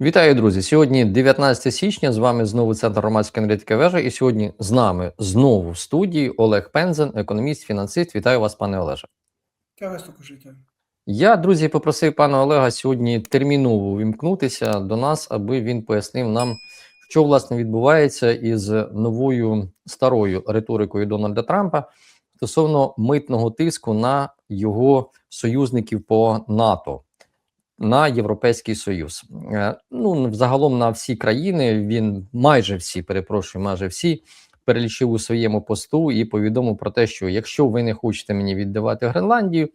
Вітаю, друзі! Сьогодні 19 січня. З вами знову центр громадської аналітики вежа. І сьогодні з нами знову в студії Олег Пензен, економіст, фінансист. Вітаю вас, пане Олеже. Я вас також вітаю. Я, друзі, попросив пана Олега сьогодні терміново увімкнутися до нас, аби він пояснив нам, що власне відбувається із новою старою риторикою Дональда Трампа стосовно митного тиску на його союзників по НАТО. На Європейський Союз, Е, ну взагалом на всі країни. Він майже всі, перепрошую, майже всі перелічив у своєму посту і повідомив про те, що якщо ви не хочете мені віддавати Гренландію,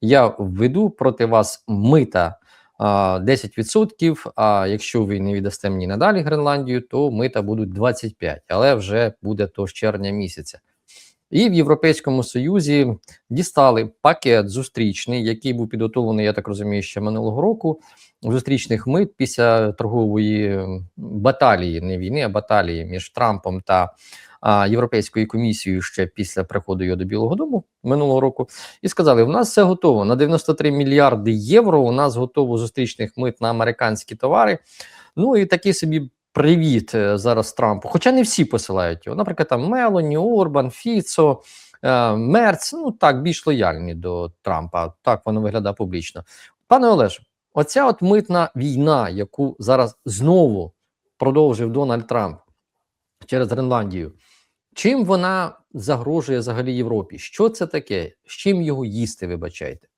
я введу проти вас мита а, 10%, А якщо ви не віддасте мені надалі Гренландію, то мита будуть 25%, але вже буде то з червня місяця. І в Європейському Союзі дістали пакет зустрічний, який був підготовлений, я так розумію, ще минулого року. Зустрічних мит після торгової баталії, не війни, а баталії між Трампом та а, Європейською комісією ще після приходу його до Білого Дому минулого року. І сказали: у нас все готово на 93 мільярди євро. У нас готово зустрічних мит на американські товари. Ну і такий собі привіт е, зараз Трампу. Хоча не всі посилають його. Наприклад, там Мелоні, Орбан, Фіцо, е, Мерц. Ну так більш лояльні до Трампа. Так воно виглядає публічно. Пане Олеже, оця от митна війна, яку зараз знову продовжив Дональд Трамп через Гренландію. Чим вона загрожує взагалі Європі? Що це таке? З чим його їсти, вибачайте?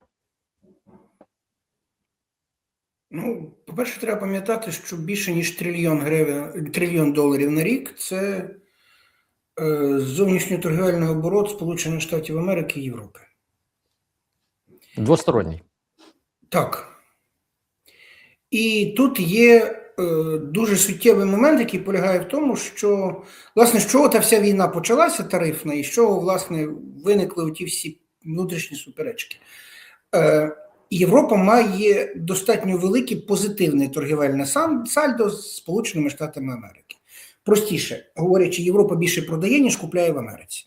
Ну, по-перше, треба пам'ятати, що більше ніж трильйон гривень, трильйон доларів на рік це е, зовнішньоторгівельний оборот Сполучених Штатів Америки і Європи. Двосторонній. Так. І тут є е, дуже суттєвий момент, який полягає в тому, що, власне, з чого та вся війна почалася тарифна, і з чого, власне, виникли ті всі внутрішні суперечки. Е, Європа має достатньо велике позитивне торгівельне сальдо з Сполученими Штатами Америки. Простіше говорячи, Європа більше продає, ніж купляє в Америці.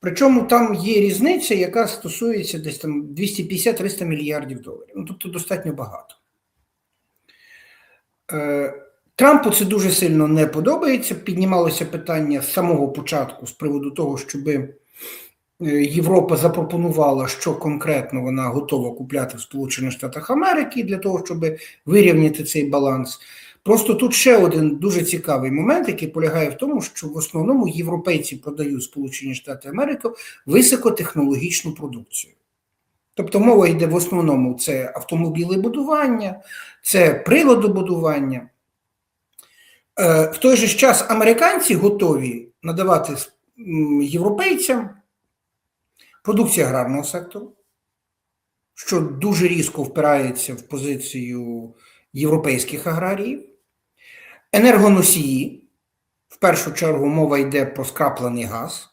Причому там є різниця, яка стосується десь там 250-300 мільярдів доларів. Ну, тобто достатньо багато. Е, Трампу це дуже сильно не подобається. Піднімалося питання з самого початку з приводу того, щоби. Європа запропонувала, що конкретно вона готова купляти в Сполучених Штатах Америки для того, щоб вирівняти цей баланс. Просто тут ще один дуже цікавий момент, який полягає в тому, що в основному європейці продають Сполучені Штати Америки високотехнологічну продукцію. Тобто мова йде в основному це автомобілебудування, це приладобудування. Е, в той же час американці готові надавати європейцям продукція аграрного сектору, що дуже різко впирається в позицію європейських аграріїв, енергоносії. В першу чергу мова йде про скраплений газ.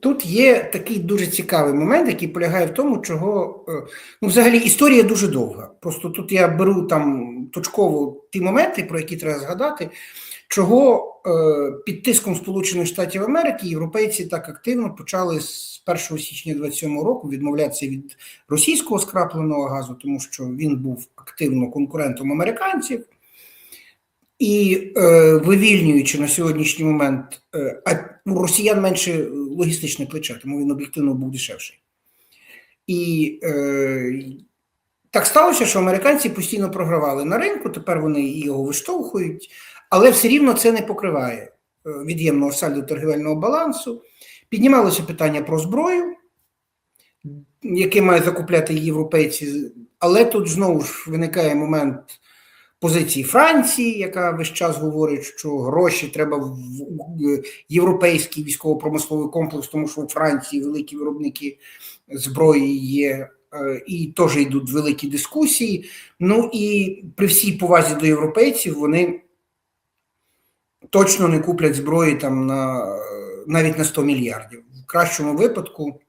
Тут є такий дуже цікавий момент, який полягає в тому, чого е, ну, взагалі історія дуже довга. Просто тут я беру там точково ті моменти, про які треба згадати чого е, під тиском Сполучених Штатів Америки європейці так активно почали з 1 січня 2027 року відмовлятися від російського скрапленого газу, тому що він був активно конкурентом американців. І е, вивільнюючи на сьогоднішній момент, е, а у росіян менше логістичне плече, тому він об'єктивно був дешевший. І е, так сталося, що американці постійно програвали на ринку, тепер вони його виштовхують, але все рівно це не покриває е, від'ємного сальдо торгівельного балансу. Піднімалося питання про зброю, яке мають закупляти європейці, але тут знову ж виникає момент позиції Франції, яка весь час говорить, що гроші треба в європейський військово-промисловий комплекс, тому що у Франції великі виробники зброї є. Е, і теж йдуть великі дискусії. Ну і при всій повазі до європейців вони точно не куплять зброї там на навіть на 100 мільярдів. В кращому випадку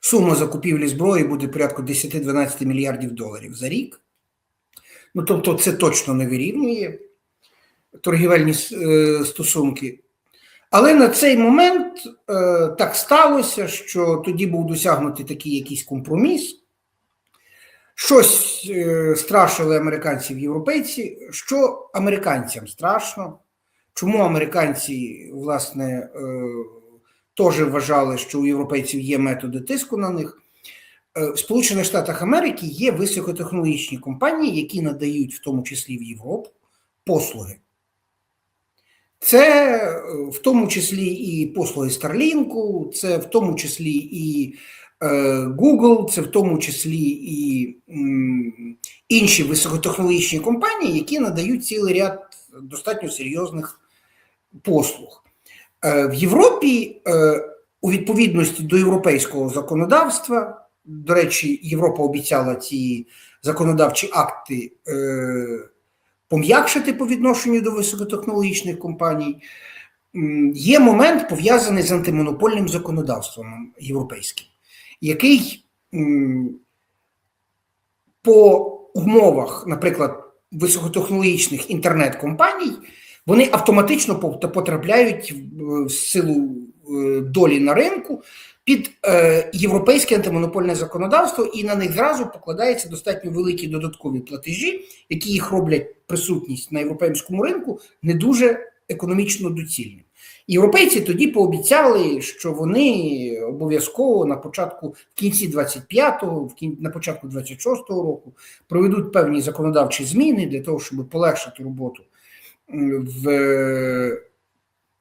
сума закупівлі зброї буде порядку 10-12 мільярдів доларів за рік. Ну, тобто, це точно не вирівнює торгівельні е, стосунки. Але на цей момент е, так сталося, що тоді був досягнутий такий якийсь компроміс, Щось е, страшили американців європейці. Що американцям страшно? Чому американці, власне, е, теж вважали, що у європейців є методи тиску на них? Е, В Сполучених Штатах Америки є високотехнологічні компанії, які надають, в тому числі в Європу, послуги. Це е, в тому числі і послуги Starlink, це в тому числі і Google, це в тому числі і інші високотехнологічні компанії, які надають цілий ряд достатньо серйозних послуг. Е, В Європі у відповідності до європейського законодавства, до речі, Європа обіцяла ці законодавчі акти е, пом'якшити по відношенню до високотехнологічних компаній. Є момент пов'язаний з антимонопольним законодавством європейським, який по умовах, наприклад, високотехнологічних інтернет-компаній, вони автоматично потрапляють в силу е, долі на ринку під е, європейське антимонопольне законодавство, і на них зразу покладаються достатньо великі додаткові платежі, які їх роблять присутність на європейському ринку не дуже економічно доцільним. Європейці тоді пообіцяли, що вони обов'язково на початку в кінці 25-го, в кін... на початку 26-го року проведуть певні законодавчі зміни для того, щоб полегшити роботу в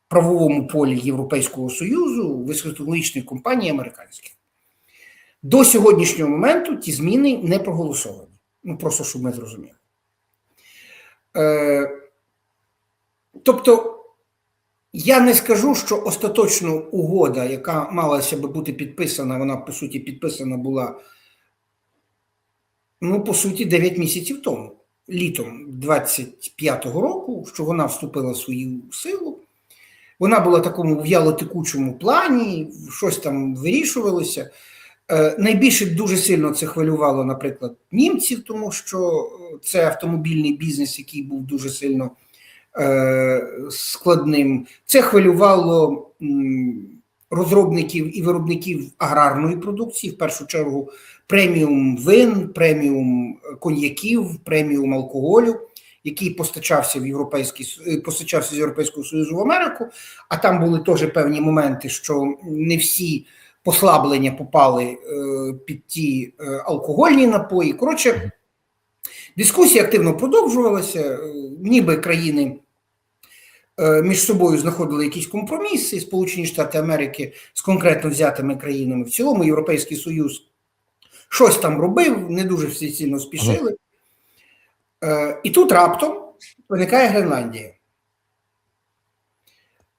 правовому полі Європейського Союзу високотехнологічних компаній американських. До сьогоднішнього моменту ті зміни не проголосовані. Ну, просто щоб ми зрозуміли. Е, тобто, я не скажу, що остаточно угода, яка малася би бути підписана, вона по суті підписана була, ну, по суті, 9 місяців тому, літом 25-го року, що вона вступила в свою силу. Вона була в такому в'яло-текучому плані, щось там вирішувалося. Е, Найбільше дуже сильно це хвилювало, наприклад, німців, тому що це автомобільний бізнес, який був дуже сильно е, складним. Це хвилювало розробників і виробників аграрної продукції, в першу чергу преміум вин, преміум коньяків, преміум алкоголю, який постачався в європейський е, постачався з Європейського Союзу в Америку. А там були теж певні моменти, що не всі послаблення попали е, під ті е, алкогольні напої. Коротше, дискусія активно продовжувалася, е, ніби країни е, між собою знаходили якісь компроміси, Сполучені Штати Америки з конкретно взятими країнами. В цілому Європейський Союз щось там робив, не дуже всі сильно спішили. Е, І тут раптом виникає Гренландія.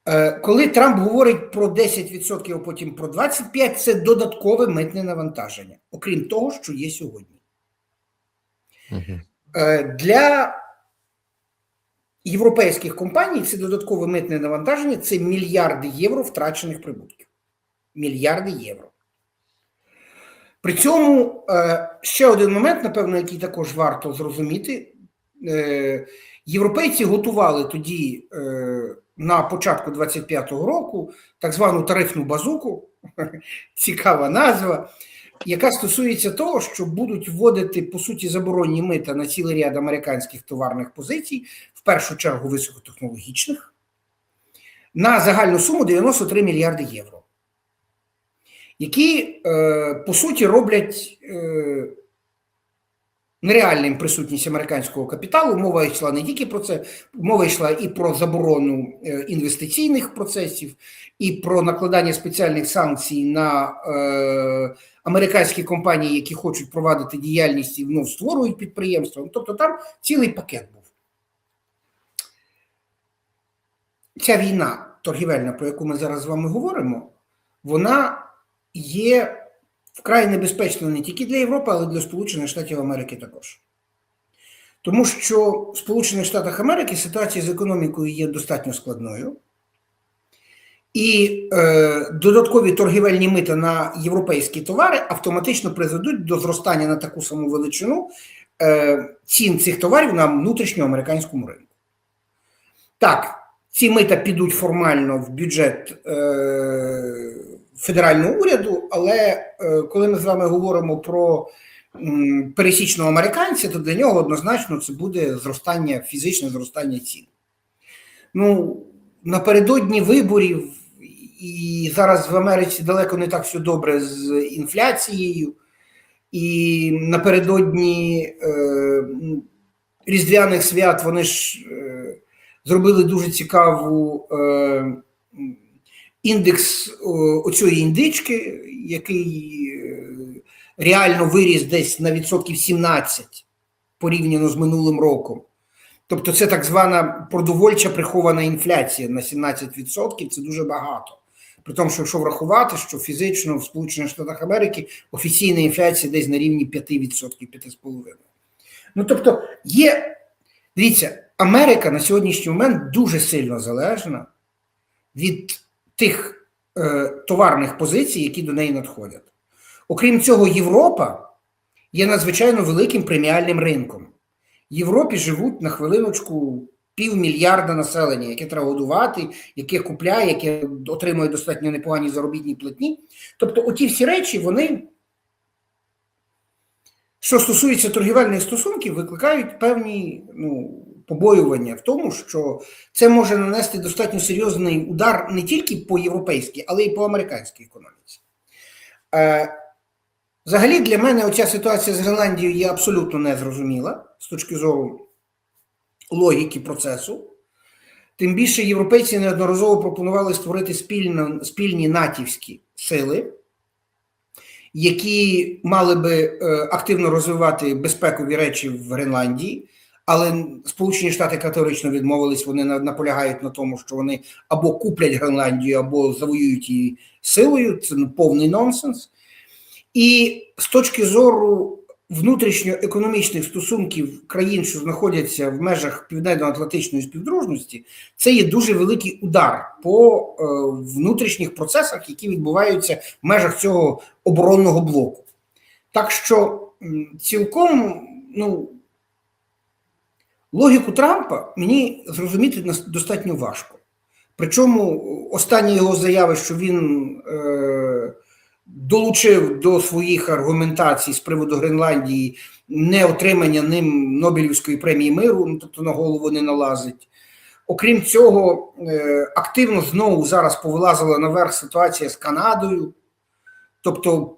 Е, Коли Трамп говорить про 10%, а потім про 25%, це додаткове митне навантаження, окрім того, що є сьогодні. Е, Для європейських компаній це додаткове митне навантаження це мільярди євро втрачених прибутків. Мільярди євро. При цьому е, ще один момент, напевно, який також варто зрозуміти. Е, Європейці готували тоді е, на початку 25-го року так звану тарифну базуку, цікава назва, яка стосується того, що будуть вводити по суті заборонні мита на цілий ряд американських товарних позицій, в першу чергу високотехнологічних, на загальну суму 93 мільярди євро, які е, по суті роблять е, нереальним присутність американського капіталу. Мова йшла не тільки про це, мова йшла і про заборону е, інвестиційних процесів, і про накладання спеціальних санкцій на американські компанії, які хочуть провадити діяльність і ну, створюють підприємства. Ну, Тобто там цілий пакет був. Ця війна торгівельна, про яку ми зараз з вами говоримо, вона є вкрай небезпечною не тільки для Європи, але й для Сполучених Штатів Америки також. Тому що в Сполучених Штатах Америки ситуація з економікою є достатньо складною. І е, додаткові торгівельні мита на європейські товари автоматично призведуть до зростання на таку саму величину е, цін цих товарів на внутрішньоамериканському ринку. Так, ці мита підуть формально в бюджет е, федерального уряду, але е, коли ми з вами говоримо про пересічного американця, то для нього однозначно це буде зростання, фізичне зростання цін. Ну, напередодні виборів, і зараз в Америці далеко не так все добре з інфляцією, і напередодні е, Різдвяних свят вони ж е, зробили дуже цікаву е, індекс оцієї індички, який е, реально виріс десь на відсотків 17 порівняно з минулим роком. Тобто це так звана продовольча прихована інфляція на 17%, це дуже багато. При тому, що якщо врахувати, що фізично в Сполучених Штатах Америки офіційна інфляція десь на рівні 5%, 5,5%. Ну тобто, є, дивіться, Америка на сьогоднішній момент дуже сильно залежна від тих е, товарних позицій, які до неї надходять. Окрім цього, Європа є надзвичайно великим преміальним ринком. В Європі живуть на хвилиночку півмільярда населення, яке треба годувати, яке купляє, яке отримує достатньо непогані заробітні платні. Тобто, оті всі речі, вони, що стосується торгівельних стосунків, викликають певні ну, побоювання в тому, що це може нанести достатньо серйозний удар не тільки по європейській, але й по американській економіці. Е, Взагалі, для мене оця ситуація з Гренландією є абсолютно незрозуміла з точки зору логіки процесу. Тим більше європейці неодноразово пропонували створити спільно, спільні натівські сили, які мали би е, активно розвивати безпекові речі в Гренландії. Але Сполучені Штати категорично відмовились, вони наполягають на тому, що вони або куплять Гренландію, або завоюють її силою. Це повний нонсенс. І з точки зору внутрішньоекономічних стосунків країн, що знаходяться в межах Південно-Атлантичної співдружності, це є дуже великий удар по е, внутрішніх процесах, які відбуваються в межах цього оборонного блоку. Так що цілком ну, логіку Трампа мені зрозуміти достатньо важко. Причому останні його заяви, що він е, долучив до своїх аргументацій з приводу Гренландії не отримання ним Нобелівської премії миру, ну, тобто на голову не налазить. Окрім цього, е, активно знову зараз повилазила наверх ситуація з Канадою. Тобто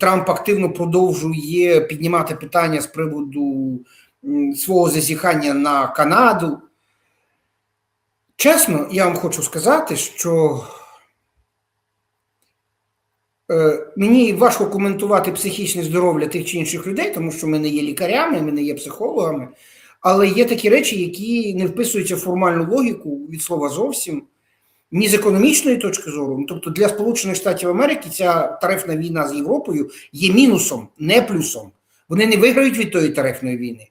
Трамп активно продовжує піднімати питання з приводу свого зазіхання на Канаду. Чесно, я вам хочу сказати, що е, мені важко коментувати психічне здоров'я тих чи інших людей, тому що ми не є лікарями, ми не є психологами. Але є такі речі, які не вписуються в формальну логіку від слова зовсім, ні з економічної точки зору. Ну, тобто для Сполучених Штатів Америки ця тарифна війна з Європою є мінусом, не плюсом. Вони не виграють від тої тарифної війни.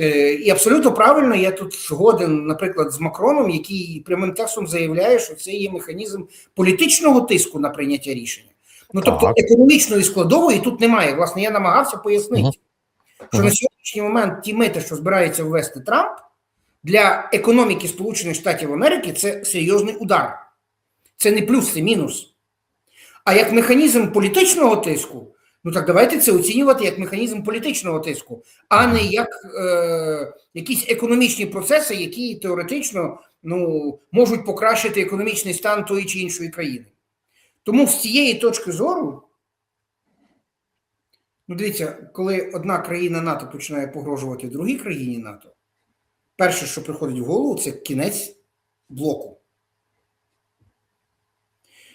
Е, І абсолютно правильно, я тут згоден, наприклад, з Макроном, який прямим текстом заявляє, що це є механізм політичного тиску на прийняття рішення. Ну тобто Так. економічної складової тут немає. Власне, я намагався пояснити, Мгм. що на сьогоднішній момент ті мити, що збирається ввести Трамп, для економіки Сполучених Штатів Америки це серйозний удар. Це не плюс, це мінус. А як механізм політичного тиску, ну так давайте це оцінювати як механізм політичного тиску, а не як е, якісь економічні процеси, які теоретично ну, можуть покращити економічний стан тої чи іншої країни. Тому з цієї точки зору, ну дивіться, коли одна країна НАТО починає погрожувати другій країні НАТО, перше, що приходить в голову, це кінець блоку.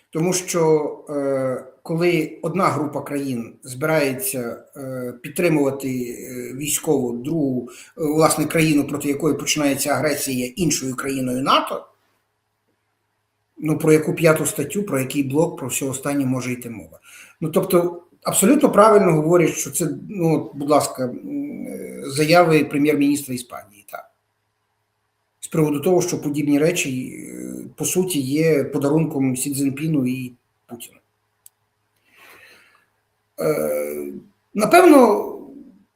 Тому що е, коли одна група країн збирається е, підтримувати е, військову другу е, власне країну, проти якої починається агресія іншою країною НАТО, ну про яку п'яту статтю, про який блок, про все останнє може йти мова. Ну тобто, абсолютно правильно говорять, що це, ну, будь ласка, заяви прем'єр-міністра Іспанії. Так. З приводу того, що подібні речі, по суті, є подарунком Сі Цзіньпіну і Путіну. Е, Напевно,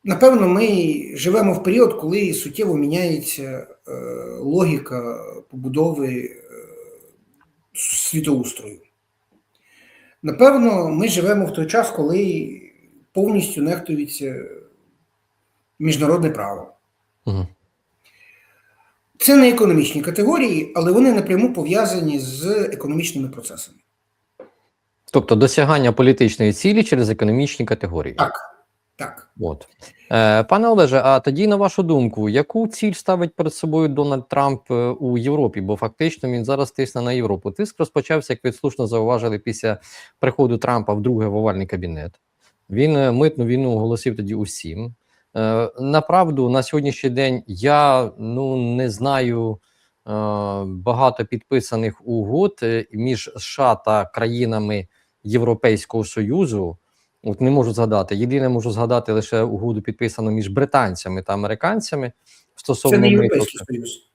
напевно, ми живемо в період, коли суттєво міняється е, логіка побудови е, світоустрою. Напевно, ми живемо в той час, коли повністю нехтується міжнародне право. Угу. Це не економічні категорії, але вони напряму пов'язані з економічними процесами. Тобто досягання політичної цілі через економічні категорії. Так, так. От. Е, пане Олеже, а тоді, на вашу думку, яку ціль ставить перед собою Дональд Трамп е, у Європі? Бо фактично він зараз тисне на Європу. Тиск розпочався, як ви слушно зауважили, після приходу Трампа в другий в овальний кабінет. Він е, митну війну оголосив тоді усім. Е, направду, на сьогоднішній день я ну не знаю е, багато підписаних угод між США та країнами Європейського Союзу. От не можу згадати. Єдине можу згадати лише угоду підписану між британцями та американцями стосовно Це не. Європейський Союз.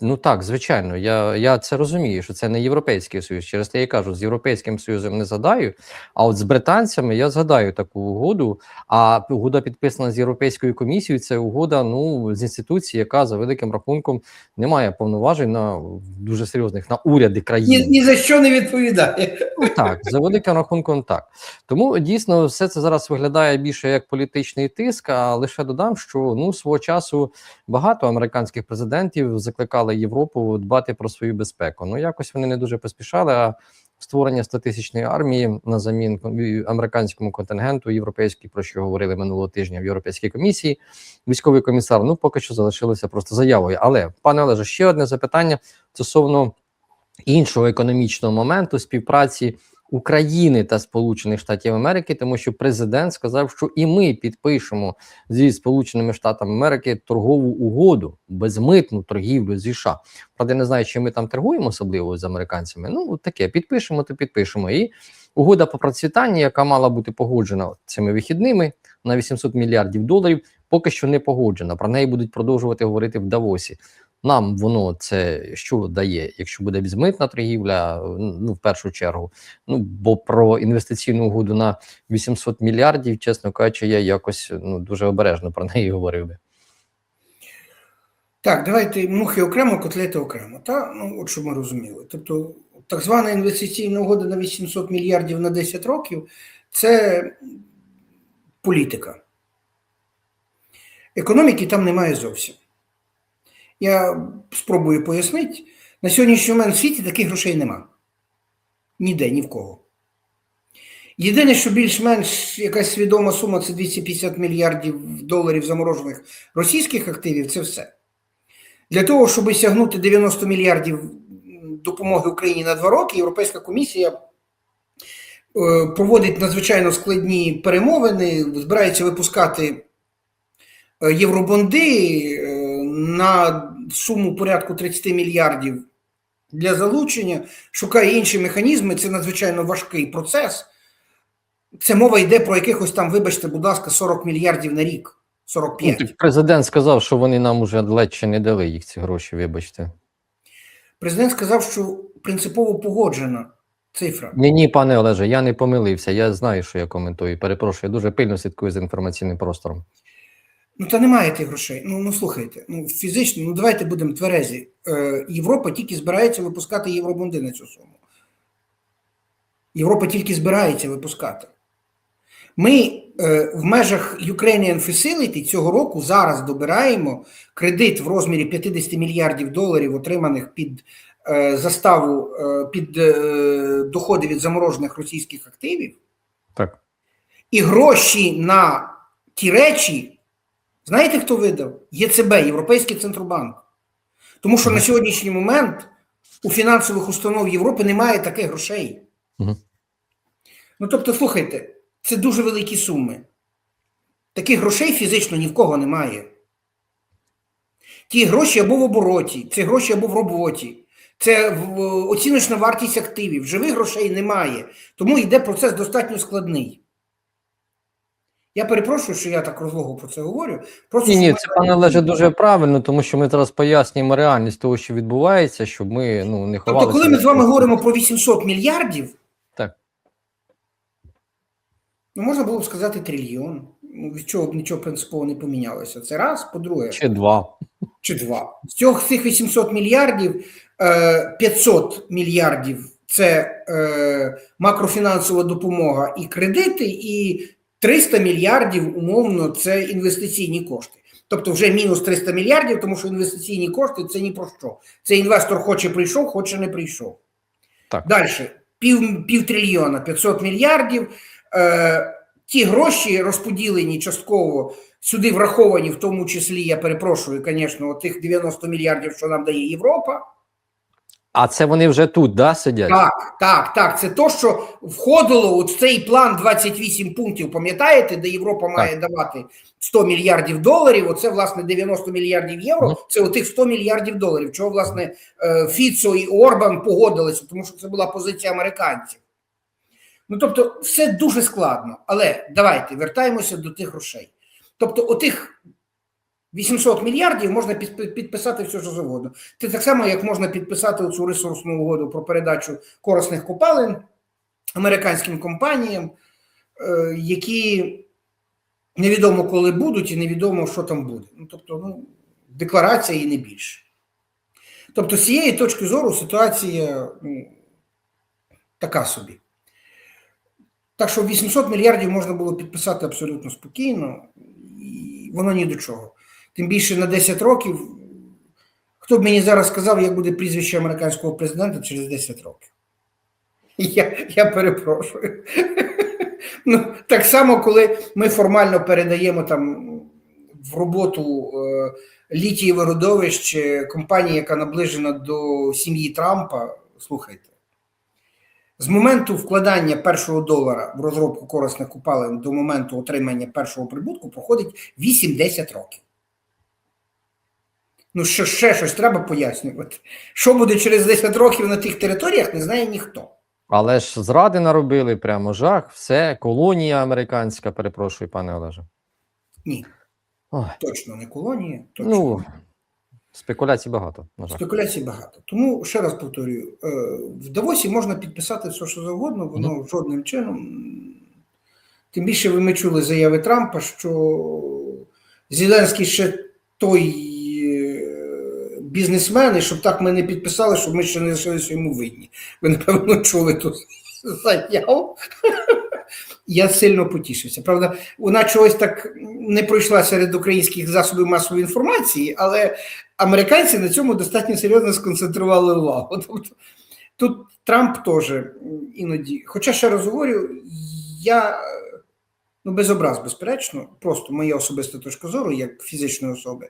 Ну так, звичайно, я, я це розумію, що це не Європейський Союз. Через те я кажу, з Європейським Союзом не згадаю. А от з британцями я згадаю таку угоду. А угода підписана з Європейською комісією. Це угода ну з інституції, яка за великим рахунком не має повноважень на дуже серйозних на уряди країн. Ні, ні за що не відповідає. Ну так, за великим рахунком так. Тому дійсно все це зараз виглядає більше як політичний тиск. А лише додам, що ну свого часу багато американських президентів закликали Європу дбати про свою безпеку. Ну якось вони не дуже поспішали. А створення 100-тисячної армії на замін американському контингенту європейський, про що говорили минулого тижня в Європейській комісії. Військовий комісар ну поки що залишилося просто заявою. Але пане Олеже, ще одне запитання стосовно іншого економічного моменту співпраці України та Сполучених Штатів Америки, тому що президент сказав, що і ми підпишемо зі Сполученими Штатами Америки торгову угоду, безмитну торгівлю зі США. Правда, я не знаю, чи ми там торгуємо особливо з американцями. Ну таке підпишемо, то підпишемо. І угода по процвітанні, яка мала бути погоджена цими вихідними на 800 мільярдів доларів, поки що не погоджена. Про неї будуть продовжувати говорити в Давосі. Нам воно це що дає, якщо буде безмитна торгівля, ну в першу чергу. Ну бо про інвестиційну угоду на 800 мільярдів, чесно кажучи, я якось ну дуже обережно про неї говорив би. Так, давайте мухи окремо, котлети окремо. Та? Ну, от щоб ми розуміли. Тобто, так звана інвестиційна угода на 800 мільярдів на 10 років це політика. Економіки там немає зовсім. Я спробую пояснити. На сьогоднішній момент в світі таких грошей нема. Ніде, ні в кого. Єдине, що більш-менш якась свідома сума це 250 мільярдів доларів заморожених російських активів це все. Для того, щоб сягнути 90 мільярдів допомоги Україні на два роки, Європейська комісія е, проводить надзвичайно складні перемовини, збирається випускати е, євробонди е, на суму порядку 30 мільярдів для залучення, шукає інші механізми. Це надзвичайно важкий процес. Це мова йде про якихось там, вибачте, будь ласка, 40 мільярдів на рік. 45. Ну, президент сказав, що вони нам уже ледь не дали їх ці гроші. Вибачте, Президент сказав, що принципово погоджена цифра. ні, ні, пане Олеже, я не помилився. Я знаю, що я коментую. Перепрошую, я дуже пильно слідкую за інформаційним простором. Ну, та немає тих грошей. Ну, ну слухайте, ну фізично, ну давайте будемо тверезі. Е, Європа тільки збирається випускати євробонди на цю суму. Європа тільки збирається випускати. Ми е, в межах Ukrainian Facility цього року зараз добираємо кредит в розмірі 50 мільярдів доларів, отриманих під е, заставу е, під е, доходи від заморожених російських активів. Так. І гроші на ті речі, знаєте, хто видав? ЄЦБ, Європейський центробанк. Тому що на сьогоднішній момент у фінансових установ Європи немає таких грошей. Мгм. Ну, тобто, слухайте, це дуже великі суми. Таких грошей фізично ні в кого немає. Ті гроші або в обороті, це гроші або в роботі. Це оціночна вартість активів. Живих грошей немає. Тому йде процес достатньо складний. Я перепрошую, що я так розлого про це говорю. Просто Ні, ні, це пане Олеже дуже правильно, тому що ми зараз пояснюємо реальність того, що відбувається, щоб ми ну не ховалися. Тобто, коли ми з вами говоримо про 800 мільярдів, Так. ну можна було б сказати трильйон. Ну, від чого б нічого принципово не помінялося. Це раз, по-друге, чи два. чи два. З цього цих 800 мільярдів, е, 500 мільярдів це е, макрофінансова допомога і кредити, і 300 мільярдів умовно це інвестиційні кошти. Тобто вже мінус 300 мільярдів, тому що інвестиційні кошти це ні про що. Це інвестор хоче прийшов, хоче не прийшов. Так. Далі пів, пів трильйона, 500 мільярдів. Е, ті гроші розподілені частково сюди враховані, в тому числі, я перепрошую, звісно, тих 90 мільярдів, що нам дає Європа. А це вони вже тут, да, сидять? Так, так, так. Це то, що входило в цей план 28 пунктів, пам'ятаєте, де Європа має давати 100 мільярдів доларів. Оце, власне, 90 мільярдів євро. Мгм. Це отих 100 мільярдів доларів. Чого, власне, е, Фіцо і Орбан погодилися, тому що це була позиція американців. Ну, тобто, все дуже складно. Але давайте вертаємося до тих грошей. Тобто, отих 800 мільярдів можна підпи- підписати все, що завгодно. Це так само, як можна підписати цю ресурсну угоду про передачу корисних копалин американським компаніям, е, які невідомо коли будуть, і невідомо, що там буде. Ну, тобто, ну, декларація і не більше. Тобто, з цієї точки зору ситуація ну, така собі. Так що 800 мільярдів можна було підписати абсолютно спокійно, і воно ні до чого. Тим більше на 10 років. Хто б мені зараз сказав, як буде прізвище американського президента через 10 років? Я, я перепрошую. Ну, так само, коли ми формально передаємо там в роботу е, літієве родовище компанії, яка наближена до сім'ї Трампа, слухайте. З моменту вкладання першого долара в розробку корисних купалин до моменту отримання першого прибутку проходить 8-10 років. Ну, що ще щось треба пояснювати. Що буде через 10 років на тих територіях, не знає ніхто. Але ж зради наробили прямо жах, все, колонія американська, перепрошую, пане Олеже. Ні, Ой, точно не колонія. Точно. ну, спекуляцій багато, на жаль. Спекуляцій багато. Тому ще раз повторюю: е, в Давосі можна підписати все, що завгодно, воно жодним чином. Тим більше ви ми чули заяви Трампа, що Зеленський ще той бізнесмен, і щоб так ми не підписали, щоб ми ще не лишилися йому винні. Ви, напевно, чули ту заяву. Я сильно потішився. Правда, вона чогось так не пройшла серед українських засобів масової інформації, але американці на цьому достатньо серйозно сконцентрували увагу. Тобто, тут Трамп теж іноді, хоча ще раз говорю, я ну без образ, безперечно, просто моя особиста точка зору, як фізичної особи,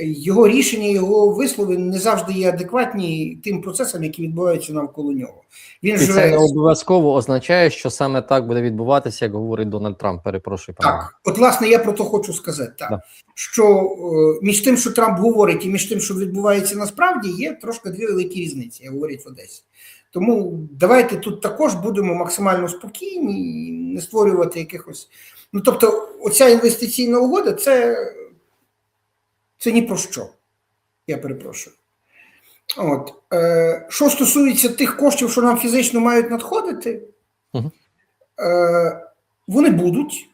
його рішення, його вислови не завжди є адекватні тим процесам, які відбуваються навколо нього. Він І це не обов'язково означає, що саме так буде відбуватися, як говорить Дональд Трамп. Перепрошую, пане. Так, от власне я про то хочу сказати, так Да. що е, між тим, що Трамп говорить, і між тим, що відбувається насправді, є трошки дві великі різниці, як говорять в Одесі. Тому давайте тут також будемо максимально спокійні і не створювати якихось. Ну тобто, оця інвестиційна угода це, це ні про що. Я перепрошую. От. Е, що стосується тих коштів, що нам фізично мають надходити, е, вони будуть.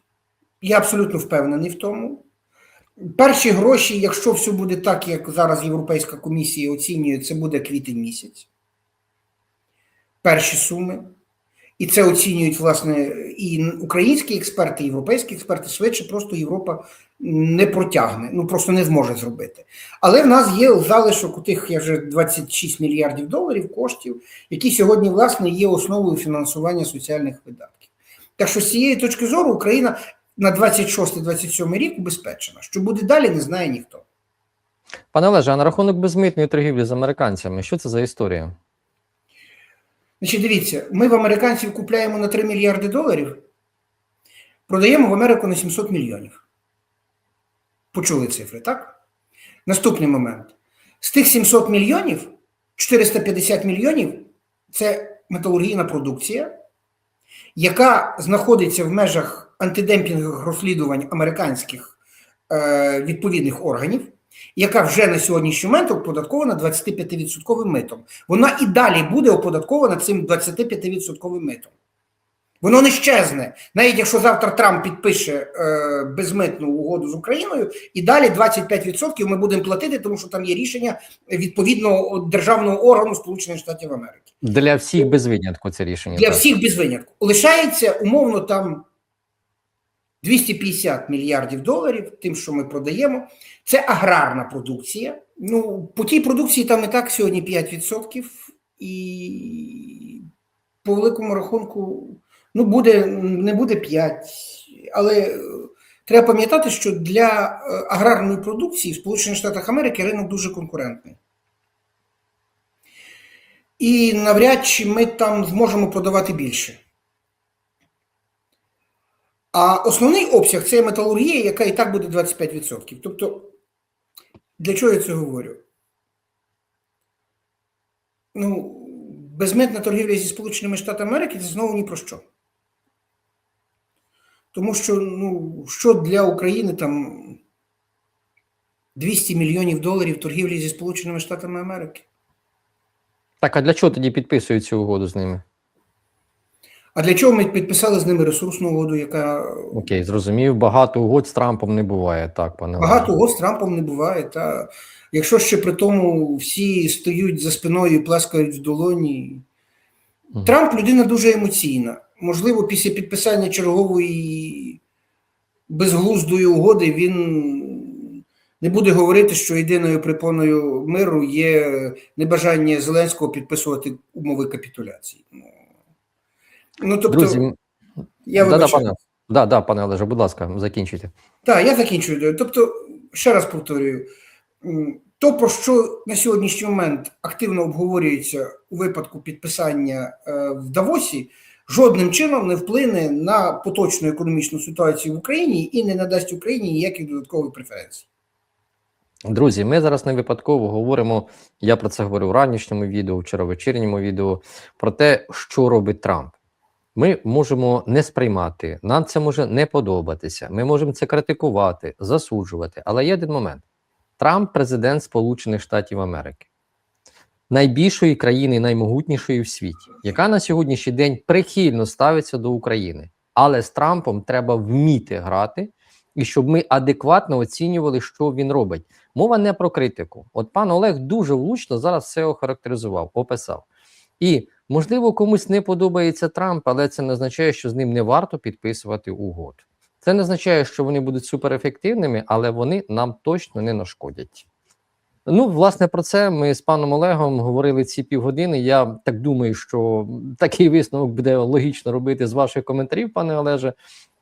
Я абсолютно впевнений в тому. Перші гроші, якщо все буде так, як зараз Європейська комісія оцінює, це буде квітень місяць. Перші суми. І це оцінюють, власне, і українські експерти, і європейські експерти. Швидше просто Європа не протягне, ну просто не зможе зробити. Але в нас є залишок у тих я вже 26 мільярдів доларів коштів, які сьогодні, власне, є основою фінансування соціальних видатків. Так що з цієї точки зору Україна на 26-27 рік убезпечена. Що буде далі, не знає ніхто. Пане Олеже, а на рахунок безмитної торгівлі з американцями, що це за історія? Значить, дивіться, ми в американців купляємо на 3 мільярди доларів, продаємо в Америку на 700 мільйонів. Почули цифри, так? Наступний момент. З тих 700 мільйонів 450 мільйонів це металургійна продукція, яка знаходиться в межах антидемпінгових розслідувань американських е, відповідних органів, яка вже на сьогоднішній момент оподаткована 25% митом. Вона і далі буде оподаткована цим 25% митом. Воно не щезне. Навіть якщо завтра Трамп підпише е, безмитну угоду з Україною, і далі 25% ми будемо платити, тому що там є рішення відповідного державного органу Сполучених Штатів Америки. Для всіх без винятку це рішення. Для так. всіх без винятку. Лишається умовно там 250 мільярдів доларів, тим, що ми продаємо. Це аграрна продукція. Ну, по тій продукції там і так сьогодні 5%, і по великому рахунку ну, буде, не буде 5. Але е, треба пам'ятати, що для е, аграрної продукції в Сполучених Штатах Америки ринок дуже конкурентний. І навряд чи ми там зможемо продавати більше. А основний обсяг це металургія, яка і так буде 25%. Тобто, для чого я це говорю? Ну, безмитна торгівля зі Сполученими Штатами Америки це знову ні про що. Тому що, ну, що для України там 200 мільйонів доларів торгівлі зі Сполученими Штатами Америки? Так, а для чого тоді підписують цю угоду з ними? А для чого ми підписали з ними ресурсну угоду, яка Окей, зрозумів. Багато угод з Трампом не буває, так, пане багато угод з Трампом не буває. Та якщо ще при тому всі стоять за спиною і плескають в долоні. Трамп людина дуже емоційна. Можливо, після підписання чергової безглуздої угоди він не буде говорити, що єдиною препоною миру є небажання Зеленського підписувати умови капітуляції. Ну, Ну, тобто, Друзі, я да, да, пане, да, да, пане Олеже, будь ласка, закінчуйте. Так, я закінчую. Тобто, ще раз повторюю, то, про що на сьогоднішній момент активно обговорюється у випадку підписання е, в Давосі, жодним чином не вплине на поточну економічну ситуацію в Україні і не надасть Україні ніяких додаткових преференцій. Друзі, ми зараз не випадково говоримо. Я про це говорив у ранішньому відео, вчора вечірньому відео, про те, що робить Трамп. Ми можемо не сприймати, нам це може не подобатися. Ми можемо це критикувати, засуджувати. Але є один момент: Трамп президент Сполучених Штатів Америки, найбільшої країни, наймогутнішої в світі, яка на сьогоднішній день прихильно ставиться до України. Але з Трампом треба вміти грати, і щоб ми адекватно оцінювали, що він робить. Мова не про критику. От пан Олег дуже влучно зараз все охарактеризував, описав. І можливо, комусь не подобається Трамп, але це не означає, що з ним не варто підписувати угод. Це не означає, що вони будуть суперефективними, але вони нам точно не нашкодять. Ну, власне, про це ми з паном Олегом говорили ці півгодини. Я так думаю, що такий висновок буде логічно робити з ваших коментарів, пане Олеже.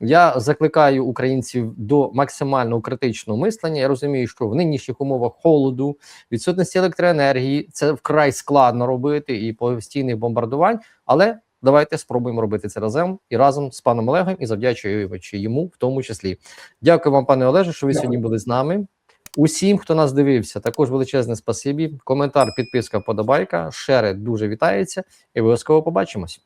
Я закликаю українців до максимально критичного мислення. Я розумію, що в нинішніх умовах холоду, відсутності електроенергії це вкрай складно робити і постійних бомбардувань. Але давайте спробуємо робити це разом і разом з паном Олегом і завдячуючи йому, в тому числі. Дякую вам, пане Олеже, що ви Дякую. сьогодні були з нами. Усім, хто нас дивився, також величезне спасибі. Коментар, підписка, подобайка, шери дуже вітається і обов'язково побачимось.